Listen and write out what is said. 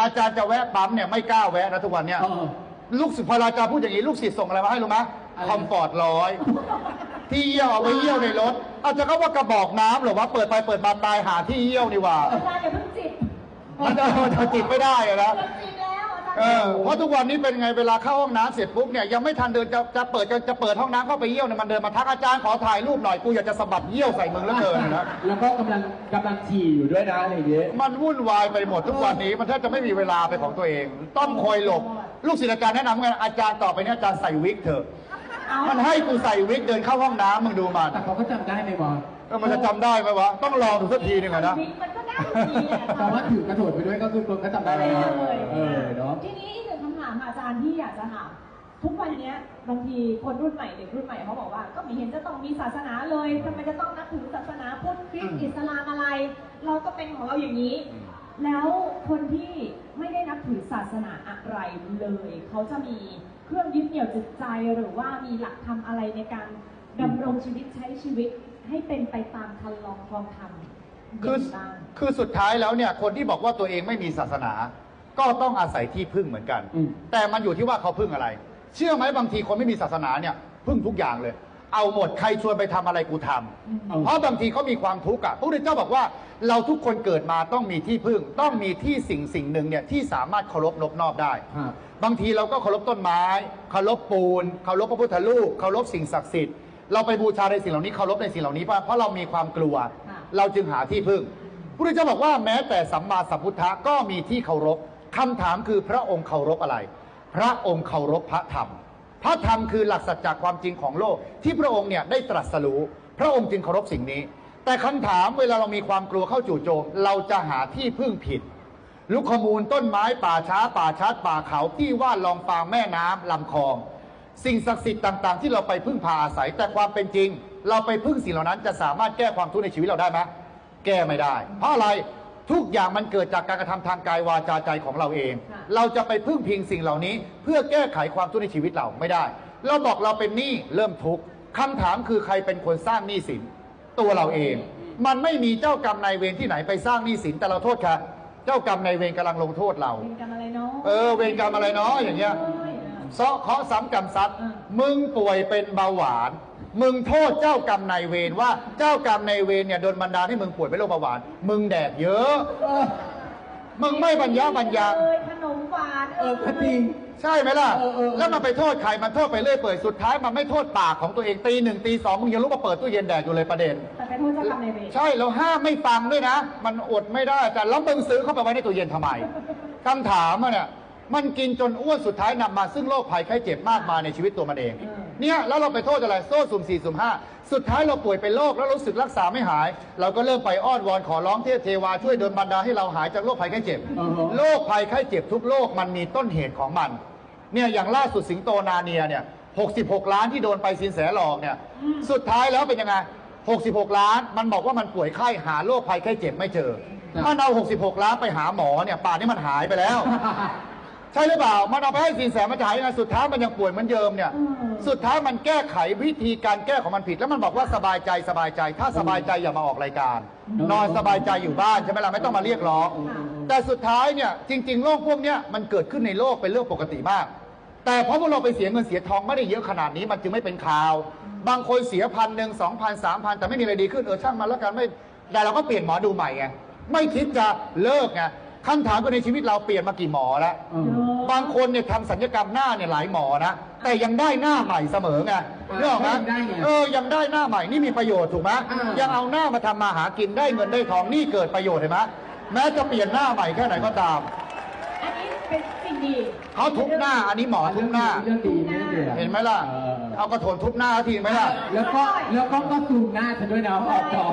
อาจารย์จะแวะปั๊มเนี่ยไม่กล้าแวะนะทุกวันเนี่ย เออ ลูกศิษย์พออาจารย์พูดอย่างนี้ลูกศิษย์ส่งอะไรมาให้รู้ไหมอะไร คอมฟอร์ตร้อย ที่เยี่ยวเอาไว้เยี่ยวในรถ อาจจะเขาว่ากระบอกน้ำหรือว่าเปิดไปเปิดมาตายหาที่เยี่ยวนี่หว่าอาจารย์อย่าเพิ่งจิตมันจะมันจะจิตไม่ได้อะนะเริ่มจิต เออเพราะทุกวันนี้เป็นไงเวลาเข้าห้องน้ำเสร็จปุ๊บเนี่ยยังไม่ทันเดินจะจะเปิดจะจะเปิดห้องน้ำเข้าไปเยี่ยวเนี่ยมันเดินมาทักอาจารย์ขอถ่ายรูปหน่อยกูอยากจะสะบัดเยี่ยวใส่มึงแล้วเกินนะแล้วก็กำลังกำลังฉี่อยู่ด้วยนะอะไรอย่างเงี้ย มันวุ่นวายไปหมดทุกวันนี้มันแทบจะไม่มีเวลาเป็นของตัวเอง ต้องคอยหลบ ลูกศิษย์อาจารย์แนะนำไงอาจารย์ต่อไปเนี้อาจารย์ใส่วิกเถอะเอามันให้กูใส่วิกเดินเข้าห้องน้ำมึงดูมันแต่เขาก็จำได้ไหมบอลเออมันจะจำได้ไหมวะต้องลองดูสักทีหนึงอะนะ มันก็ได้อยู่ดี แหละแต่ว่าถือกระโดดไปด้วยก็คือคนก็จำได้ได้แล้วเลยเออเนาะทีนี้อีกหนึ่งคำถามค่ะอาจารย์ที่อยากจะถามทุกวันเนี้ยบางทีคนรุ่นใหม่เด็กรุ่นใหม่เขาบอกว่า ก็ไม่เห็นจะต้องมีศาสนาเลยทำไมจะต้องนับถือศาสนาพุทธคริสต์อิสลามอะไร เราก็เป็นของเราอย่างนี้ แล้วคนที่ไม่ได้นับถือศาสนาอะไรเลย เขาจะมีเครื่องยึดเหนี่ยวจิตใจหรือว่ามีหลักธรรมอะไรในการดำรงชีวิตใช้ชีวิตให้เป็นไปตามคันลองคลองธรรม คือยังไงบ้างคือสุดท้ายแล้วเนี่ยคนที่บอกว่าตัวเองไม่มีศาสนา ก็ต้องอาศัยที่พึ่งเหมือนกัน อืม แต่มันอยู่ที่ว่าเขาพึ่งอะไร เชื่อไหมบางทีคนไม่มีศาสนาเนี่ย พึ่งทุกอย่างเลย เอาหมดใครชวนไปทำอะไรกูทำ เอาเพราะบางทีเขามีความทุกข์อะพระพุทธเจ้าบอกว่าเราทุกคนเกิดมาต้องมีที่พึ่ง ต้องมีที่สิ่งสิ่งหนึ่งเนี่ยที่สามารถเคารพนบนอบได้ครับบางทีเราก็เคารพต้นไม้ เคารพปูน เคารพพระพุทธรูป เคารพสิ่งศักดิ์สิทธิ์ เราไปบูชาในสิ่งเหล่านี้ เคารพในสิ่งเหล่านี้เพราะเพราะเรามีความกลัวค่ะ เราจึงหาที่พึ่งพระเจ้าบอกว่าแม้แต่สัมมาสัมพุทธะก็มีที่เคารพคำถามคือพระองค์เคารพอะไร พระองค์เคารพพระธรรม พระธรรมคือหลักสัจจะความจริงของโลก ที่พระองค์เนี่ยได้ตรัสรู้พระองค์จึงเคารพสิ่งนี้ แต่คำถามเวลาเรามีความกลัวเข้าจู่โจมเราจะหาที่พึ่งผิดลุกขมูลต้นไม้ป่าช้า ป่าชัดป่าเขาที่ว่านลองฟางแม่น้ำลำคลอง สิ่งศักดิ์สิทธิ์ต่างๆ ที่เราไปพึ่งพาอาศัยแต่ความเป็นจริง เราไปพึ่งสิ่งเหล่านั้นจะสามารถแก้ความทุกข์ในชีวิตเราได้ไหมแก้ไม่ได้ เพราะอะไรทุกอย่างมันเกิดจากการกระทำทางกายวาจาใจของเราเองค่ะเราจะไปพึ่งพิงสิ่งเหล่านี้ เพื่อแก้ไขความทุกข์ในชีวิตเราไม่ได้ เราบอกเราเป็นหนี้เริ่มทุกข์คำถามคือใครเป็นคนสร้างหนี้สิน ตัวเราเอง มันไม่มีเจ้ากรรมนายเวรที่ไหนไปสร้างหนี้สินแต่เราโทษค่ะ เจ้ากรรมนายเวรกำลังลงโทษเราเป็นกรรมอะไรเนาะเออเวรกรรมอะไรเนาะอย่างเงี้ย เซาะเคราะห์ซ้ำกรรมซัดอืมมึงป่วยเป็นเบาหวาน มึงโทษเจ้ากรรมนายเวรว่าเจ้ากรรมนายเวรเนี่ยโดนบันดาลให้มึงป่วยเป็นโรคเบาหวาน มึงแดกเยอะเออมึงไม่บรรยาบรรยังเอยขนมหวานเออก็จริง ใช่ไหมล่ะ เออเออเออ แล้วมันไปโทษใคร มันโทษไปเรื่อยเปื่อยสุดท้ายมันไม่โทษปากของตัวเองตีหนึ่งตีสองมึงยังลุกมาเปิดตู้เย็นแดกอยู่เลยประเด็น แต่เป็นโทษเจ้ากรรมนายเวรใช่แล้วห้ามไม่ฟังด้วยนะ มันอดไม่ได้แต่แล้วมึงซื้อเข้าไปไว้ในตู้เย็นทำไมคำถามอะเนี่ย มันกินจนอ้วนสุดท้ายนำมาซึ่งโรคภัยไข้เจ็บมากมายในชีวิตตัวมันเอง เนี่ยแล้วเราไปโทษอะไรโซ่สุ่มสี่สุ่มห้าสุดท้ายเราป่วยเป็นโรคแล้วรู้สึกรักษาไม่หาย เราก็เริ่มไปอ้อนวอนขอร้องเทพเทวาช่วยดลบันดาลให้เราหายจากโรคภัยไข้เจ็บอือฮะโรคภัยไข้เจ็บทุกโรคมันมีต้นเหตุของมัน เนี่ยอย่างล่าสุดสิงโตนาเนียเนี่ย66 ล้านที่โดนไปสินแสหลอกเนี่ยสุดท้ายแล้วเป็นยังไง 66 ล้านมันบอกว่ามันป่วยไข้หาโรคภัยไข้เจ็บไม่เจอครับมันเอา 66 ล้านไปหาหมอเนี่ยป่านนี้มันหายไปแล้ว ใช่หรือเปล่า มันเอาไปให้สินแสมันจะหายยังไงสุดท้ายมันยังป่วยเหมือนเดิมเนี่ยอืมสุดท้ายมันแก้ไขวิธีการแก้ของมันผิด แล้วมันบอกว่าสบายใจสบายใจ ถ้าสบายใจอย่ามาออกรายการ นอนสบายใจอยู่บ้านใช่ไหมล่ะไม่ต้องมาเรียกร้อง แต่สุดท้ายเนี่ยจริง ๆโรคพวกเนี้ยมันเกิดขึ้นในโลกเป็นเรื่องปกติมาก แต่เพราะพวกเราไปเสียเงินเสียทองไม่ได้เยอะขนาดนี้มันจึงไม่เป็นข่าว บางคนเสียพันหนึ่งสองพันสามพันแต่ไม่มีอะไรดีขึ้นเออช่างมันแล้วกันไม่แต่เราก็เปลี่ยนหมอดูใหม่ไงไม่คิดจะเลิกไง คำถามก็ในชีวิตเราเปลี่ยนมากี่หมอแล้วเออบางคนเนี่ยทำสัญญกรรมหน้าเนี่ยหลายหมอนะ แต่ยังได้หน้าใหม่เสมอไงอ่าเรื่องไหมยังได้ไงเออยังได้หน้าใหม่นี่มีประโยชน์ถูกไหมอ่ายัยังเอาหน้ามาทำมาหากินได้เงินได้ทองนี่เกิดประโยชน์เห็นไหมแม้จะเปลี่ยนหน้าใหม่แค่ไหนก็ตาม อันนี้เป็นสิ่งดีเขาทุบหน้า อันนี้หมอทุบหน้าเรื่องดีเรื่องดีเห็นไหมล่ะเออเอากระโถนทุบหน้าทีไหมล่ะแล้วก็แล้วก็ก็ซูมหน้าฉันด้วยนะออกจอ